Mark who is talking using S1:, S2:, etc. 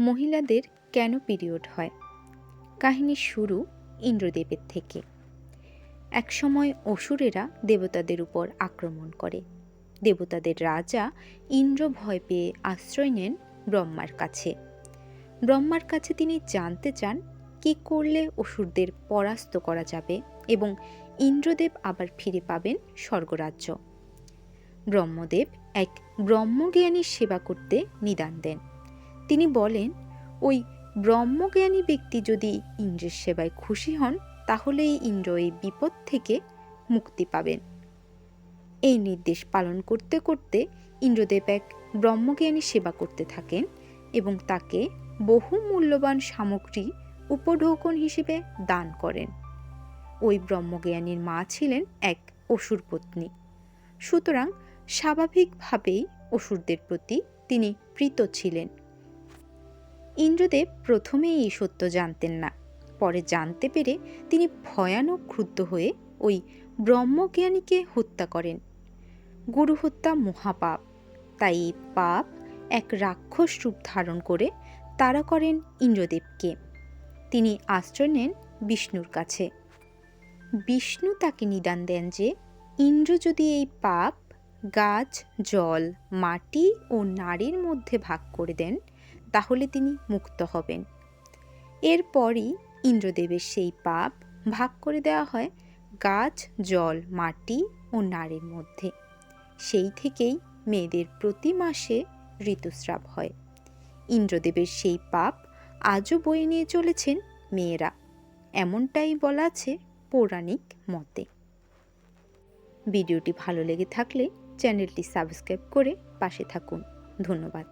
S1: মহিলাদের কেন পিরিয়ড হয়? কাহিনীর শুরু ইন্দ্রদেবের থেকে। একসময় অসুরেরা দেবতাদের উপর আক্রমণ করে। দেবতাদের রাজা ইন্দ্র ভয় পেয়ে আশ্রয় নেন ব্রহ্মার কাছে। ব্রহ্মার কাছে তিনি জানতে চান, কি করলে অসুরদের পরাস্ত করা যাবে এবং ইন্দ্রদেব আবার ফিরে পাবেন স্বর্গরাজ্য। ব্রহ্মদেব এক ব্রহ্মজ্ঞানীর সেবা করতে নিদান দেন। তিনি বলেন, ওই ব্রহ্মজ্ঞানী ব্যক্তি যদি ইন্দ্রের সেবায় খুশি হন, তাহলেই ইন্দ্র এই বিপদ থেকে মুক্তি পাবেন। এই নির্দেশ পালন করতে করতে ইন্দ্রদেব এক ব্রহ্মজ্ঞানী সেবা করতে থাকেন এবং তাকে বহু মূল্যবান সামগ্রী উপঢৌকন হিসেবে দান করেন। ওই ব্রহ্মজ্ঞানীর মা ছিলেন এক অসুর পত্নী। সুতরাং স্বাভাবিকভাবেই অসুরদের প্রতি তিনি প্রীত ছিলেন। ইন্দ্রদেব প্রথমে এই সত্য জানতেন না। পরে জানতে পেরে তিনি ভয়ানক ক্রুদ্ধ হয়ে ওই ব্রহ্মজ্ঞানীকে হত্যা করেন। গুরু হত্যা মহাপাপ। তাই এই পাপ এক রাক্ষস রূপ ধারণ করে তারা করেন ইন্দ্রদেবকে। তিনি আশ্রয় নেন বিষ্ণুর কাছে। বিষ্ণু তাকে নিদান দেন যে, ইন্দ্র যদি এই পাপ, গাছ, জল, মাটি ও নারীর মধ্যে ভাগ করে দেন তাহলে তিনি মুক্ত হবেন। এরপরই ইন্দ্রদেবের সেই পাপ ভাগ করে দেওয়া হয় গাছ, জল, মাটি ও নারীর মধ্যে। সেই থেকেই মেয়েদের প্রতি মাসে ঋতুস্রাব হয়। ইন্দ্রদেবের সেই পাপ আজও বয়ে নিয়ে চলেছেন মেয়েরা। এমনটাই বলা আছে পৌরাণিক মতে। ভিডিওটি ভালো লেগে থাকলে চ্যানেলটি সাবস্ক্রাইব করে পাশে থাকুন। ধন্যবাদ।